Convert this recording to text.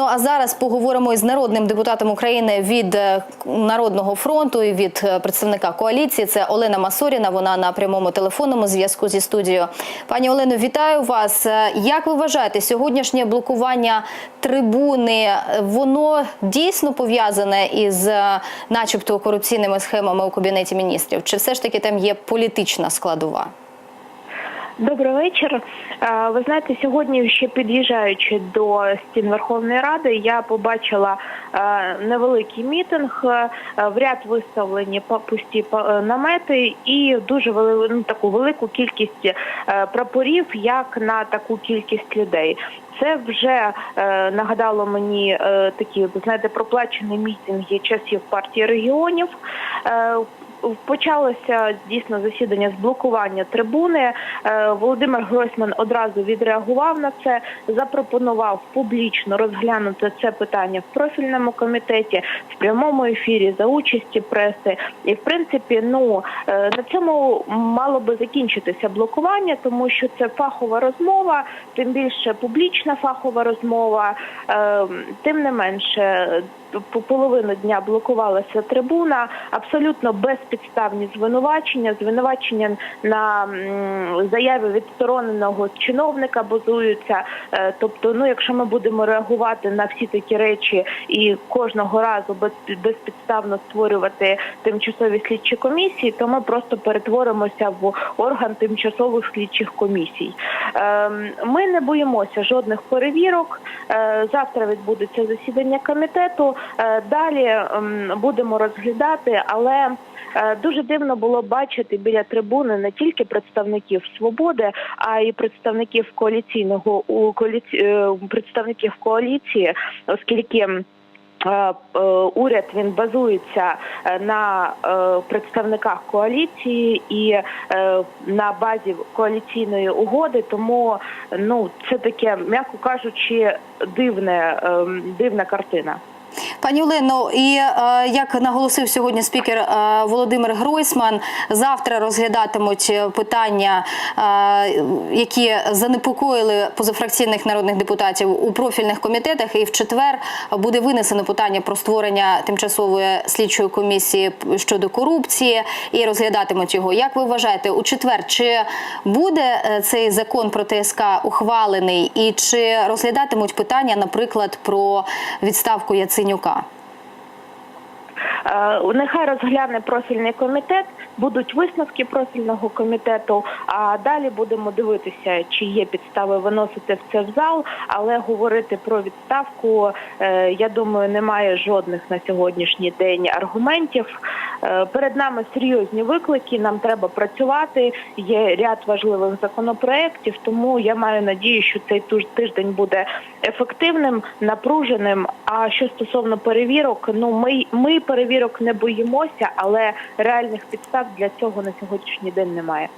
Ну а зараз поговоримо із народним депутатом України від е, Народного фронту і від е, представника коаліції. Це Олена Масоріна. Вона на прямому телефонному зв'язку зі студією. Пані Олено, вітаю вас. Е, Як ви вважаєте, сьогоднішнє блокування трибуни воно дійсно пов'язане із, начебто, корупційними схемами у кабінеті міністрів? Чи все ж таки там є політична складова? Добрий вечір. Е, Ви знаєте, сьогодні ще під'їжджаючи до стін Верховної Ради, я побачила е, невеликий мітинг, е, в ряд виставлені пусті намети і дуже вели- ну, таку велику кількість прапорів, як на таку кількість людей. Це вже е, нагадало мені е, такі, знаєте, проплачені мітинги часів партії регіонів. Е, Почалося дійсно засідання з блокування трибуни. Е, Володимир Гройсман одразу відреагував на це, запропонував публічно розглянути це питання в профільному комітеті в прямому ефірі за участі преси. І в принципі, ну е, на цьому мало би закінчитися блокування, тому що це фахова розмова, тим більше публічна фахова розмова. Е, Тим не менше, по половину дня блокувалася трибуна, абсолютно безпідставні звинувачення. Звинувачення на м, заяві відстороненого чиновника базуються. Е, Тобто, ну якщо ми будемо реагувати на всі такі речі і кожного разу безпідставно створювати тимчасові слідчі комісії, то ми просто перетворимося в орган тимчасових слідчих комісій. Ем, Ми не боїмося жодних перевірок. Е, Завтра відбудеться засідання комітету. Е, Далі ем, будемо розглядати, але дуже дивно було бачити біля трибуни не тільки представників свободи, а й представників коаліційного у е, представників коаліції, оскільки. е, е, Уряд він базується е, на е, представниках коаліції і е, на базі коаліційної угоди. Тому ну це таке, м'яко кажучи, дивне ем, дивна картина. Пані Олено, і е, як наголосив сьогодні спікер е, Володимир Гройсман, завтра розглядатимуть питання, е, які занепокоїли позафракційних народних депутатів у профільних комітетах. І в четвер буде винесено питання про створення тимчасової слідчої комісії щодо корупції і розглядатимуть його. Як ви вважаєте, у четвер чи буде цей закон про ТСК ухвалений, і чи розглядатимуть питання, наприклад, про відставку Яценюка? Е, Нехай розгляне профільний комітет, будуть висновки профільного комітету. А далі будемо дивитися, чи є підстави виносити в це в зал, але говорити про відставку, е, я думаю, немає жодних на сьогоднішній день аргументів. Е, Перед нами серйозні виклики. Нам треба працювати. Є ряд важливих законопроєктів, тому я маю надію, що цей тиждень буде ефективним, напруженим. А що стосовно перевірок, ну ми, ми перевірок не боїмося, але реальних підстав для цього на сьогоднішній день немає.